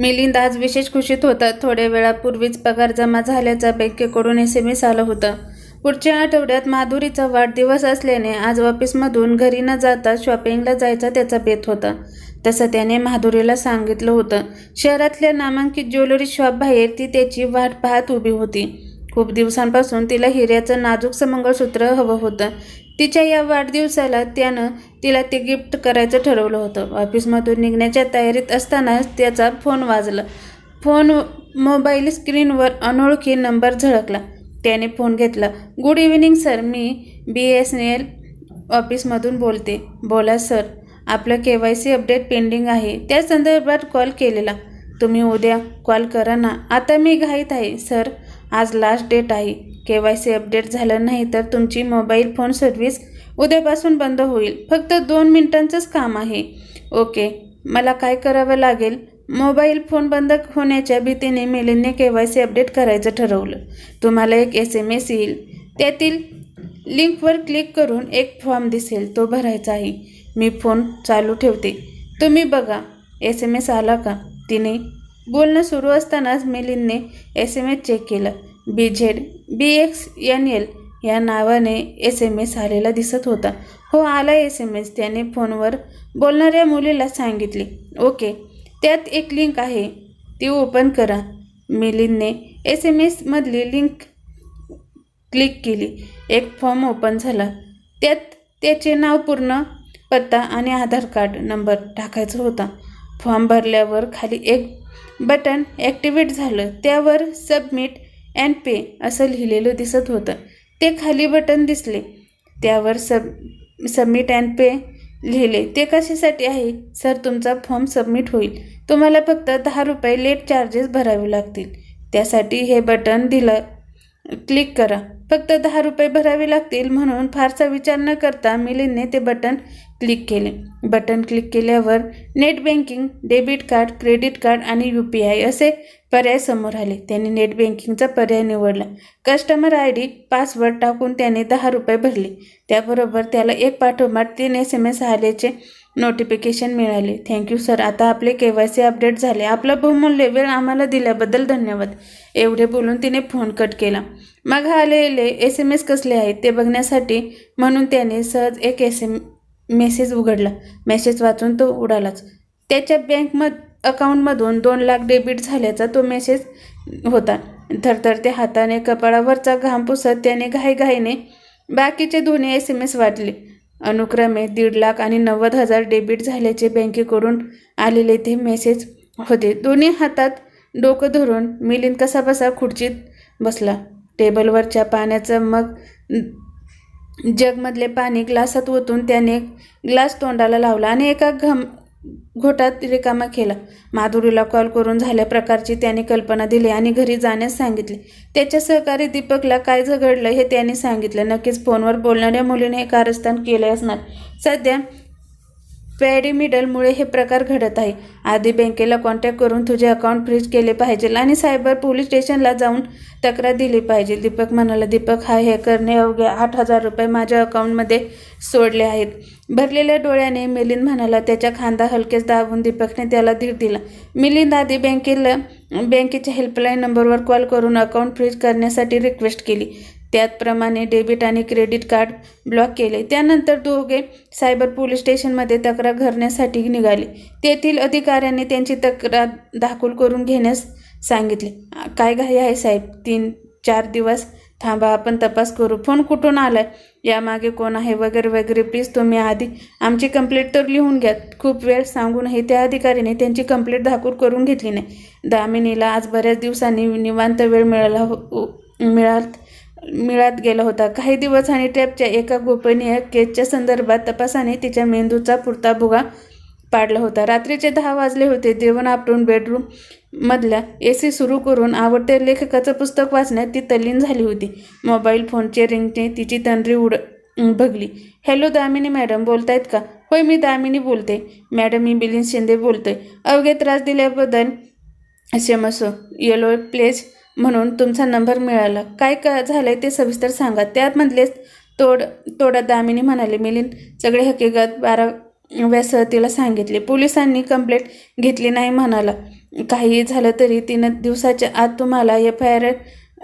मिलिंद आज विशेष खुशीत होता. थोड्या वेळापूर्वीच पगार जमा झाल्याचा बँकेकडून एस एम एस आलं होतं. पुढच्या आठवड्यात माधुरीचा वाढदिवस असल्याने आज ऑफिसमधून घरी न जाता शॉपिंगला जायचा त्याचा बेत होता. तसं त्याने माधुरीला सांगितलं होतं. शहरातल्या नामांकित ज्वेलरी शॉप बाहेर ती त्याची वाट पाहत उभी होती. खूप दिवसांपासून तिला हिऱ्याचं नाजूकसं मंगळसूत्र हवं होतं. तिच्या या वाढदिवसाला त्यानं तिला ते गिफ्ट करायचं ठरवलं होतं. ऑफिसमधून निघण्याच्या तयारीत असतानाच त्याचा फोन वाजला. फोन मोबाईल स्क्रीनवर अनोळखी नंबर झळकला. त्याने फोन घेतला. Good evening sir. मी बी एस एन एल ऑफिसमधून बोलते. बोला सर. आपलं K Y C update pending आहे. त्या संदर्भात कॉल केलेला. तुम्ही उद्या कॉल करा ना. आता मी घाईत आहे सर. आज लास्ट डेट आहे. के वाय सी अपडेट झालं नाही तर तुमची मोबाईल फोन सर्व्हिस उद्यापासून बंद होईल. फक्त दोन मिनिटांचंच काम आहे. ओके मला काय करावं लागेल? मोबाईल फोन बंद होण्याच्या भीतीने मिलिंदने के वाय सी अपडेट करायचं ठरवलं. तुम्हाला एक एस एम एस येईल. त्यातील लिंकवर क्लिक करून एक फॉर्म दिसेल. तो भरायचा आहे. मी फोन चालू ठेवते. तुम्ही बघा. एस एम एस आला का? तिने बोलणं सुरू असतानाच मिलिंदने एस एम एस चेक केलं. B Z B X N L या नावाने एस एम एस आलेला दिसत होता. हो आला एस एम एस त्याने फोनवर बोलणाऱ्या मुलीला सांगितले. ओके त्यात एक लिंक आहे. ती ओपन करा. मिलिंदने एस एम एसमधली लिंक क्लिक केली. एक फॉर्म ओपन झाला. त्यात त्याचे नाव पूर्ण पत्ता आणि आधार कार्ड नंबर टाकायचा होता. फॉर्म भरल्यावर खाली एक बटन ॲक्टिवेट झालं त्यावर सबमिट अँड पे असं लिहिलेलं दिसत होतं. ते खाली बटन दिसले त्यावर सब सबमिट अँड पे लिहिले. ते कशासाठी आहे? सर तुमचा फॉर्म सबमिट होईल. तुम्हाला फक्त दहा रुपये लेट चार्जेस भरावे लागतील. त्यासाठी हे बटन दिलं क्लिक करा. फक्त दहा रुपये भरावे लागतील म्हणून फारसा विचार न करता मिलिंदने ते बटन क्लिक केले. बटन क्लिक केल्यावर net banking debit card credit card आणि यू पी आय असे पर्याय समोर आले. त्याने नेट बँकिंगचा पर्याय निवडला. कस्टमर आय डी पासवर्ड टाकून त्याने दहा रुपये भरले. त्याबरोबर त्याला एक पाठोपाठ तीन एस एम एस आल्याचे नोटिफिकेशन मिळाले. थँक्यू सर आता आपले के वाय सी अपडेट झाले. आपला बहुमूल्य वेळ आम्हाला दिल्याबद्दल धन्यवाद. एवढे बोलून तिने फोन कट केला. मग आलेले एस एम एस कसले आहेत ते बघण्यासाठी म्हणून त्याने सहज एक एस एम मेसेज उघडला. मेसेज वाचून तो उडालाच. त्याच्या बँकमध अकाउंटमधून दोन लाख डेबिट झाल्याचा तो मेसेज होता. थरथरते हाताने कपाळावरचा घाम पुसत त्याने घाईघाईने बाकीचे दोन्ही एस एम एस वाटले अनुक्रमे दीड लाख आणि नव्वद हजार डेबिट झाल्याचे बँकेकडून आलेले ते मेसेज होते. दोन्ही हातात डोकं धरून मिलिंद कसाबसा खुर्चीत बसला. टेबलवरच्या पाण्याचं मग जगमधले पाणी ग्लासात ओतून त्याने ग्लास तोंडाला लावला आणि एका घम घोटात रिकामा केला. माधुरीला कॉल करून झाल्या प्रकारची त्याने कल्पना दिली आणि घरी जाण्यास सांगितले. त्याच्या सहकारी दीपकला काय झगडलं हे त्याने सांगितलं. नक्कीच फोनवर बोलणाऱ्या मुलीने हे कारस्थान केले असणार सध्या पॅडीमिडलमुळे हे प्रकार घडत आहे. आधी बँकेला कॉन्टॅक्ट करून तुझे अकाउंट फ्रीज केले पाहिजे आणि सायबर पोलीस स्टेशनला जाऊन तक्रार दिली पाहिजे. दीपक म्हणाला दीपक हा हॅकरने अवघ्या आठ हजार रुपये माझ्या अकाउंटमध्ये सोडले आहेत. भरलेल्या डोळ्याने मिलिंद म्हणाला त्याच्या खांदा हलकेच दाबून दीपकने त्याला धीर दिला. मिलिंद आधी बँकेला बँकेच्या हेल्पलाईन नंबरवर कॉल करून अकाउंट फ्रीज करण्यासाठी रिक्वेस्ट केली. त्याचप्रमाणे डेबिट आणि क्रेडिट कार्ड ब्लॉक केले. त्यानंतर दोघे सायबर पोलीस स्टेशनमध्ये तक्रार करण्यासाठी निघाले. तेथील अधिकाऱ्यांनी त्यांची तक्रार दाखल करून घेण्यास सांगितले. काय घाई आहे साहेब? तीन चार दिवस थांबा आपण तपास करू. फोन कुठून आलाय? यामागे कोण आहे? वगैरे वगैरे. प्लीज तुम्ही आधी आमची कंप्लेंट तर लिहून घ्या खूप वेळ सांगूनही त्या अधिकाऱ्याने त्यांची कंप्लेंट दाखल करून घेतली नाही. दामिनीला आज बऱ्याच दिवसांनी निवांत वेळ मिळाला हो मिळाला मिळत गेला होता. काही दिवस आणि टॅपच्या एका गोपनीय केसच्या संदर्भात तपासाने तिच्या मेंदूचा पुरता भुगा पाडला होता. रात्रीचे दहा वाजले होते. जेवण आपटून बेडरूम मधल्या ए सी सुरू करून आवडत्या लेखकाचं पुस्तक वाचण्यात ती तल्लीन झाली होती. मोबाईल फोनचे रिंगने तिची तंद्री उड बघली हॅलो दामिनी मॅडम बोलतायत का? होय मी दामिनी बोलते. मॅडम मी बिलिन शिंदे बोलतोय. अवघे त्रास दिल्याबद्दल क्षमस्व येलो प्लेस म्हणून तुमचा नंबर मिळाला. काय का झालंय ते सविस्तर सांगा. त्यामधलेच तोड तोडा दामिनी म्हणाले मिलिंद सगळे हकीकत बारा व्यासह तिला सांगितले. पोलिसांनी कंप्लेंट घेतली नाही म्हणाला. काहीही झालं तरी तीन दिवसाच्या आत तुम्हाला एफ आय आर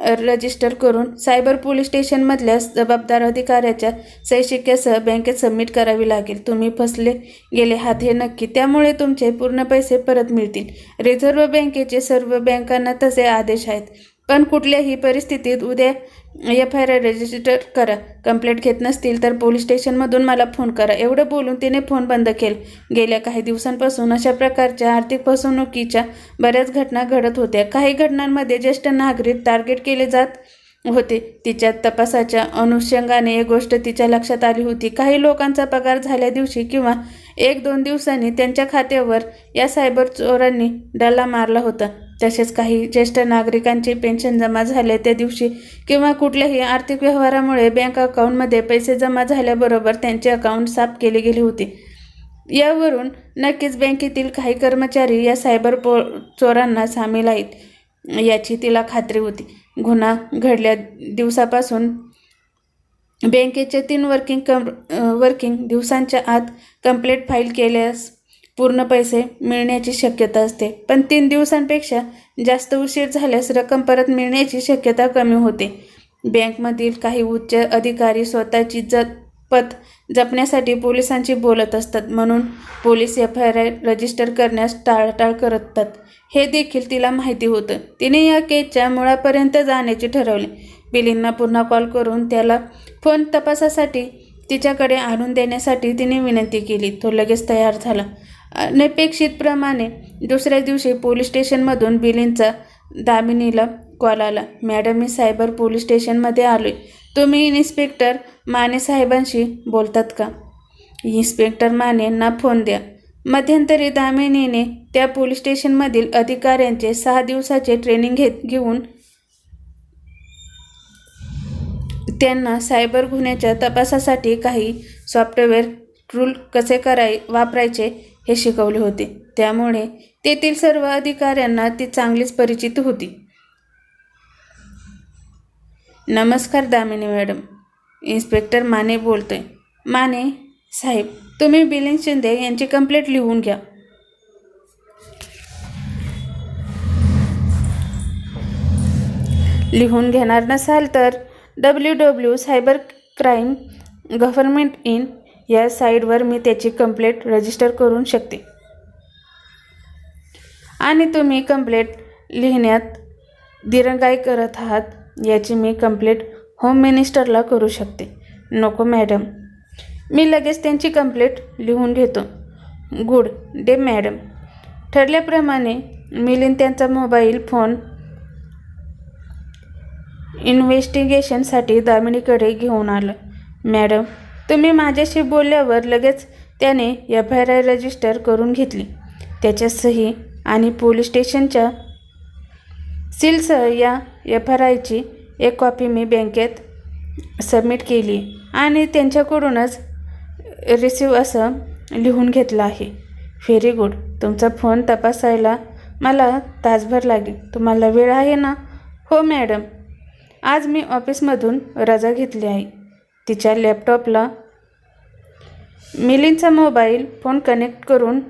रजिस्टर करून सायबर पोलीस स्टेशनमधल्या जबाबदार अधिकाऱ्याच्या शैक्षिक्यासह बँकेत सबमिट करावी लागेल. तुम्ही फसले गेले आहात हे नक्की. त्यामुळे तुमचे पूर्ण पैसे परत मिळतील. रिझर्व्ह बँकेचे सर्व बँकांना तसे आदेश आहेत. पण कुठल्याही परिस्थितीत उद्या एफ आय आर रजिस्टर करा. कंप्लेंट घेत नसतील तर पोलीस स्टेशनमधून मला फोन करा. एवढं बोलून तिने फोन बंद केला. गेल्या काही दिवसांपासून अशा प्रकारच्या आर्थिक फसवणुकीच्या बऱ्याच घटना घडत होत्या. काही घटनांमध्ये ज्येष्ठ नागरिक टार्गेट केले जात होते. तिच्या तपासाच्या अनुषंगाने एक गोष्ट तिच्या लक्षात आली होती. काही लोकांचा पगार झाल्या दिवशी किंवा एक दोन दिवसांनी त्यांच्या खात्यावर या सायबर चोरांनी डल्ला मारला होता. तसेच काही ज्येष्ठ नागरिकांची पेन्शन जमा झाल्या त्या दिवशी किंवा कुठल्याही आर्थिक व्यवहारामुळे बँक अकाउंटमध्ये पैसे जमा झाल्याबरोबर त्यांचे अकाउंट साफ केले गेले होते. यावरून नक्कीच बँकेतील काही कर्मचारी या सायबर पो चोरांना सामील आहेत याची तिला खात्री होती. गुन्हा घडल्या दिवसापासून बँकेचे तीन वर्किंग कम वर्किंग दिवसांच्या आत कंप्लेंट फाईल केल्यास पूर्ण पैसे मिळण्याची शक्यता असते. पण तीन दिवसांपेक्षा जास्त उशीर झाल्यास रक्कम परत मिळण्याची शक्यता कमी होते. बँकमधील काही उच्च अधिकारी स्वतःची जपत जपण्यासाठी पोलिसांशी बोलत असतात. म्हणून police F I R register करण्यास टाळाटाळ करतात. हे देखील तिला माहिती होतं. तिने या केसच्या मुळापर्यंत जाण्याचे ठरवले. बिलींना पुन्हा कॉल करून त्याला फोन तपासासाठी तिच्याकडे आणून देण्यासाठी तिने विनंती केली. तो लगेच तयार झाला. अनपेक्षितप्रमाणे दुसऱ्या दिवशी पोलीस स्टेशनमधून बिलींचा दामिनीला कॉल आला. मॅडम मी सायबर पोलीस स्टेशनमध्ये आलो आहे तुम्ही इन्स्पेक्टर माने साहेबांशी बोलतात का? इन्स्पेक्टर मानेंना फोन द्या. मध्यंतरी दामिनीने त्या पोलीस स्टेशनमधील अधिकाऱ्यांचे सहा दिवसाचे ट्रेनिंग घेत घेऊन त्यांना सायबर गुन्ह्याच्या तपासासाठी काही सॉफ्टवेअर ट्रूल कसे कराय वापरायचे हे शिकवले होते. त्यामुळे तेथील सर्व अधिकाऱ्यांना ती चांगलीच परिचित होती. नमस्कार दामिनी मॅडम. इन्स्पेक्टर माने बोलतोय. माने साहेब तुम्ही बिलिंग शिंदे यांची कंप्लेंट लिहून घ्या. लिहून घेणार नसाल तर W W cyber crime government in या साईटवर मी त्याची कंप्लेंट रजिस्टर करू शकते. आणि तुम्ही कंप्लेंट लिहिण्यात दिरंगाई करत आहात याची मी कंप्लेंट होम मिनिस्टरला करू शकते. नको मॅडम. मी लगेच त्यांची कंप्लेंट लिहून घेतो. Good day madam. ठरल्याप्रमाणे मिलिंद त्यांचा मोबाईल फोन इन्व्हेस्टिगेशनसाठी दामिनीकडे घेऊन आलं. मॅडम तुम्ही माझ्याशी बोलल्यावर लगेच त्याने एफ आय आर रजिस्टर करून घेतली. त्याच्या सही आणि पोलीस स्टेशनच्या सीलसह या एफ आर आयची एक कॉपी मी बँकेत सबमिट केली आणि त्यांच्याकडूनच रिसिव्ह असं लिहून घेतलं आहे. Very good. तुमचा फोन तपासायला मला तासभर लागेल. तुम्हाला वेळ आहे ना? हो मॅडम. आज मी ऑफिसमधून रजा घेतली आहे. तिच्या लॅपटॉपला मिलिंदचा मोबाईल फोन कनेक्ट करून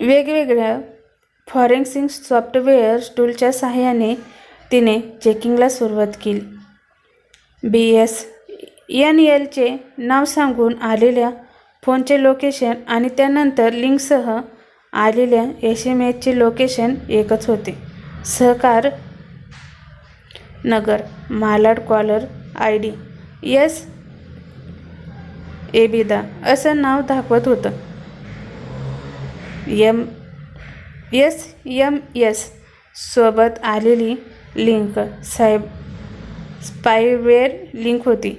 वेगवेगळ्या फॉरेन्सिक सॉफ्टवेअर टूलच्या सहाय्याने तिने चेकिंगला सुरुवात केली. बी एस एन एलचे नाव सांगून आलेल्या फोनचे लोकेशन आणि त्यानंतर लिंकसह आलेल्या एस एम एचचे लोकेशन एकच होते. Sahakar Nagar Malad caller I D yes Abida असं नाव दाखवत होतं. यम यस यम यस सोबत आलेली लिंक साय स्पायवेअर लिंक होती.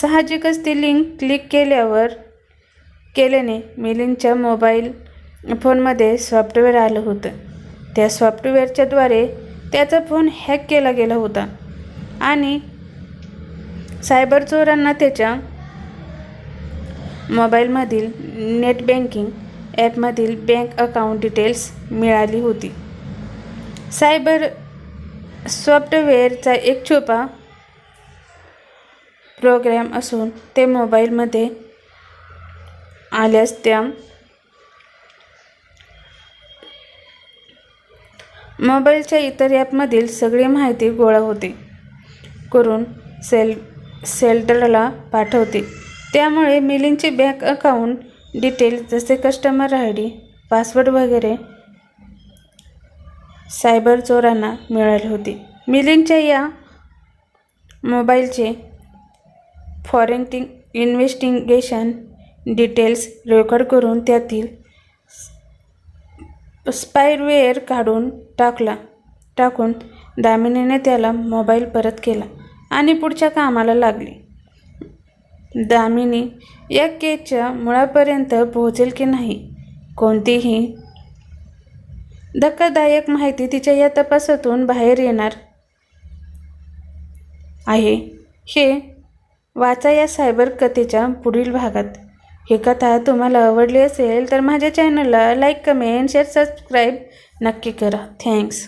साहजिकच ती लिंक क्लिक केल्यावर केल्याने मिलिंदच्या मोबाईल फोनमध्ये सॉफ्टवेअर आलं होतं. त्या सॉफ्टवेअरच्याद्वारे त्याचा फोन हॅक केला गेला होता. आणि सायबर चोरांना त्याच्या मोबाईलमधील नेट बँकिंग ॲपमधील बँक अकाउंट डिटेल्स मिळाली होती. सायबर सॉफ्टवेअरचा एक छोपा प्रोग्रॅम असून ते मोबाईलमध्ये आल्यास त्या मोबाईलच्या इतर ॲपमधील सगळी माहिती गोळा होते करून सेल सेल्टरला पाठवते. त्यामुळे मिलिंगचे बँक अकाउंट डिटेल्स जसे कस्टमर आय डी पासवर्ड वगैरे सायबर चोरांना मिळाले होते. मिलिंदच्या या मोबाईलचे फॉरेंटिंग इन्व्हेस्टिगेशन डिटेल्स रेकॉर्ड करून त्यातील स्पायवेअर काढून टाकला टाकून दामिनीने त्याला मोबाईल परत केला आणि पुढच्या कामाला लागली. दामिनी या केसच्या मुळापर्यंत पोहोचेल की नाही कोणतीही धक्कादायक माहिती तिच्या या तपासातून बाहेर येणार आहे हे वाचा या सायबर कथेच्या पुढील भागात. ही कथा तुम्हाला आवडली असेल तर माझ्या चॅनलला लाईक कमेंट शेअर सबस्क्राईब नक्की करा. थँक्स